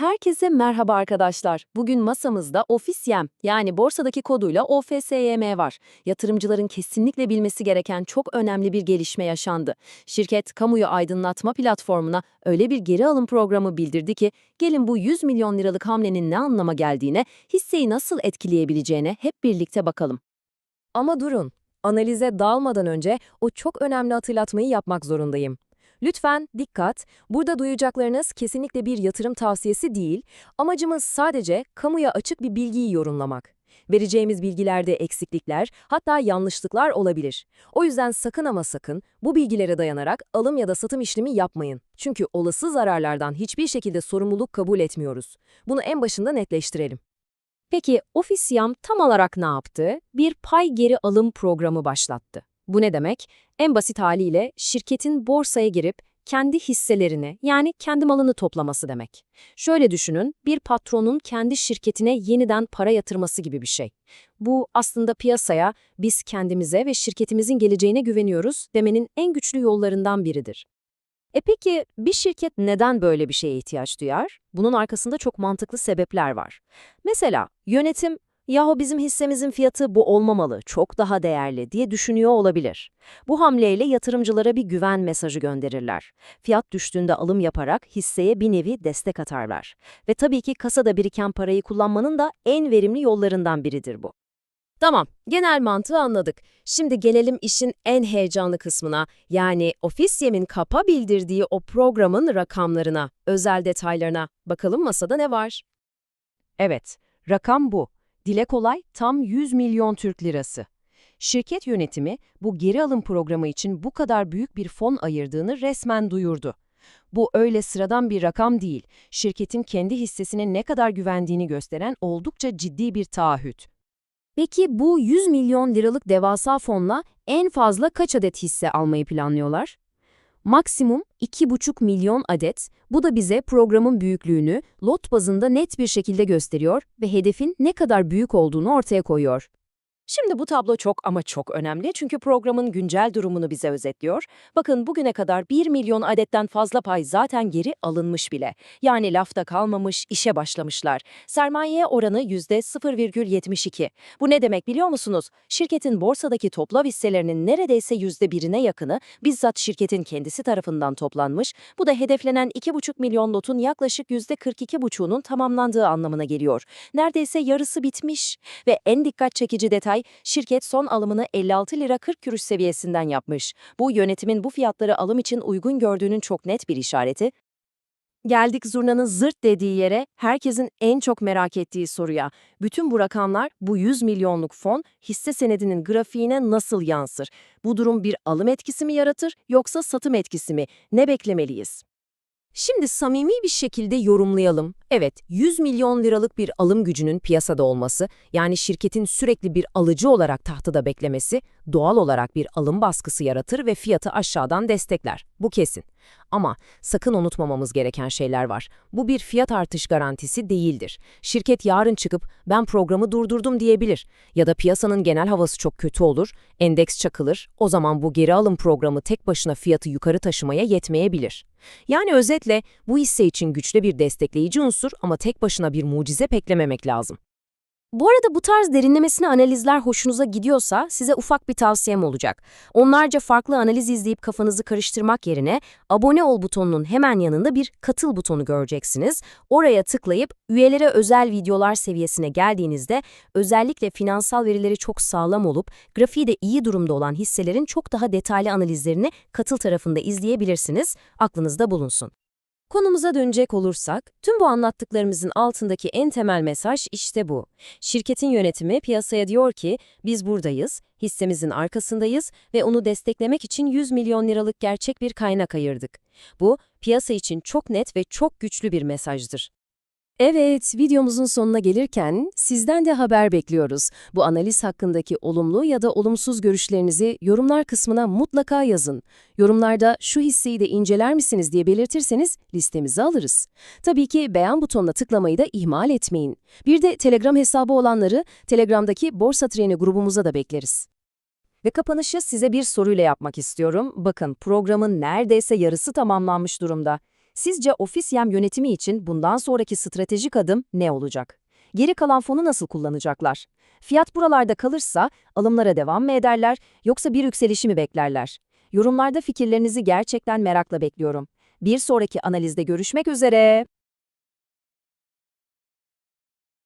Herkese merhaba arkadaşlar. Bugün masamızda OfisYem yani borsadaki koduyla OFSYM var. Yatırımcıların kesinlikle bilmesi gereken çok önemli bir gelişme yaşandı. Şirket kamuyu aydınlatma platformuna öyle bir geri alım programı bildirdi ki gelin bu 100 milyon liralık hamlenin ne anlama geldiğine, hisseyi nasıl etkileyebileceğine hep birlikte bakalım. Ama durun, analize dalmadan önce o çok önemli hatırlatmayı yapmak zorundayım. Lütfen dikkat, burada duyacaklarınız kesinlikle bir yatırım tavsiyesi değil, amacımız sadece kamuya açık bir bilgiyi yorumlamak. Vereceğimiz bilgilerde eksiklikler, hatta yanlışlıklar olabilir. O yüzden sakın ama sakın bu bilgilere dayanarak alım ya da satım işlemi yapmayın. Çünkü olası zararlardan hiçbir şekilde sorumluluk kabul etmiyoruz. Bunu en başında netleştirelim. Peki OfisYam tam olarak ne yaptı? Bir pay geri alım programı başlattı. Bu ne demek? En basit haliyle şirketin borsaya girip kendi hisselerini yani kendi malını toplaması demek. Şöyle düşünün, bir patronun kendi şirketine yeniden para yatırması gibi bir şey. Bu aslında piyasaya biz kendimize ve şirketimizin geleceğine güveniyoruz demenin en güçlü yollarından biridir. E peki bir şirket neden böyle bir şeye ihtiyaç duyar? Bunun arkasında çok mantıklı sebepler var. Mesela yönetim yahu bizim hissemizin fiyatı bu olmamalı, çok daha değerli diye düşünüyor olabilir. Bu hamleyle yatırımcılara bir güven mesajı gönderirler. Fiyat düştüğünde alım yaparak hisseye bir nevi destek atarlar. Ve tabii ki kasada biriken parayı kullanmanın da en verimli yollarından biridir bu. Tamam, genel mantığı anladık. Şimdi gelelim işin en heyecanlı kısmına, yani OfisYem'in kapa bildirdiği o programın rakamlarına, özel detaylarına. Bakalım masada ne var? Evet, rakam bu. Dile kolay tam 100 milyon Türk lirası. Şirket yönetimi bu geri alım programı için bu kadar büyük bir fon ayırdığını resmen duyurdu. Bu öyle sıradan bir rakam değil, şirketin kendi hissesine ne kadar güvendiğini gösteren oldukça ciddi bir taahhüt. Peki bu 100 milyon liralık devasa fonla en fazla kaç adet hisse almayı planlıyorlar? Maksimum 2,5 milyon adet. Bu da bize programın büyüklüğünü lot bazında net bir şekilde gösteriyor ve hedefin ne kadar büyük olduğunu ortaya koyuyor. Şimdi bu tablo çok ama çok önemli çünkü programın güncel durumunu bize özetliyor. Bakın bugüne kadar 1 milyon adetten fazla pay zaten geri alınmış bile. Yani lafta kalmamış, işe başlamışlar. Sermaye oranı %0,72. Bu ne demek biliyor musunuz? Şirketin borsadaki toplam hisselerinin neredeyse %1'ine yakını bizzat şirketin kendisi tarafından toplanmış. Bu da hedeflenen 2,5 milyon lotun yaklaşık %42,5'unun tamamlandığı anlamına geliyor. Neredeyse yarısı bitmiş. Ve en dikkat çekici detay şirket son alımını 56 lira 40 kuruş seviyesinden yapmış. Bu yönetimin bu fiyatları alım için uygun gördüğünün çok net bir işareti. Geldik zurnanın zırt dediği yere, herkesin en çok merak ettiği soruya. Bütün bu rakamlar, bu 100 milyonluk fon, hisse senedinin grafiğine nasıl yansır? Bu durum bir alım etkisi mi yaratır, yoksa satım etkisi mi? Ne beklemeliyiz? Şimdi samimi bir şekilde yorumlayalım. Evet, 100 milyon liralık bir alım gücünün piyasada olması, yani şirketin sürekli bir alıcı olarak tahtada beklemesi, doğal olarak bir alım baskısı yaratır ve fiyatı aşağıdan destekler. Bu kesin. Ama sakın unutmamamız gereken şeyler var. Bu bir fiyat artış garantisi değildir. Şirket yarın çıkıp ben programı durdurdum diyebilir. Ya da piyasanın genel havası çok kötü olur, endeks çakılır, o zaman bu geri alım programı tek başına fiyatı yukarı taşımaya yetmeyebilir. Yani özetle bu hisse için güçlü bir destekleyici unsur ama tek başına bir mucize beklememek lazım. Bu arada bu tarz derinlemesine analizler hoşunuza gidiyorsa size ufak bir tavsiyem olacak. Onlarca farklı analiz izleyip kafanızı karıştırmak yerine abone ol butonunun hemen yanında bir katıl butonu göreceksiniz. Oraya tıklayıp üyelere özel videolar seviyesine geldiğinizde özellikle finansal verileri çok sağlam olup grafiği de iyi durumda olan hisselerin çok daha detaylı analizlerini katıl tarafında izleyebilirsiniz. Aklınızda bulunsun. Konumuza dönecek olursak, tüm bu anlattıklarımızın altındaki en temel mesaj işte bu. Şirketin yönetimi piyasaya diyor ki, biz buradayız, hissemizin arkasındayız ve onu desteklemek için 100 milyon liralık gerçek bir kaynak ayırdık. Bu, piyasa için çok net ve çok güçlü bir mesajdır. Evet, videomuzun sonuna gelirken sizden de haber bekliyoruz. Bu analiz hakkındaki olumlu ya da olumsuz görüşlerinizi yorumlar kısmına mutlaka yazın. Yorumlarda şu hisseyi de inceler misiniz diye belirtirseniz listemize alırız. Tabii ki beğen butonuna tıklamayı da ihmal etmeyin. Bir de Telegram hesabı olanları Telegram'daki Borsa Treni grubumuza da bekleriz. Ve kapanışı size bir soruyla yapmak istiyorum. Bakın programın neredeyse yarısı tamamlanmış durumda. Sizce ofis yem yönetimi için bundan sonraki stratejik adım ne olacak? Geri kalan fonu nasıl kullanacaklar? Fiyat buralarda kalırsa alımlara devam mı ederler yoksa bir yükselişi mi beklerler? Yorumlarda fikirlerinizi gerçekten merakla bekliyorum. Bir sonraki analizde görüşmek üzere.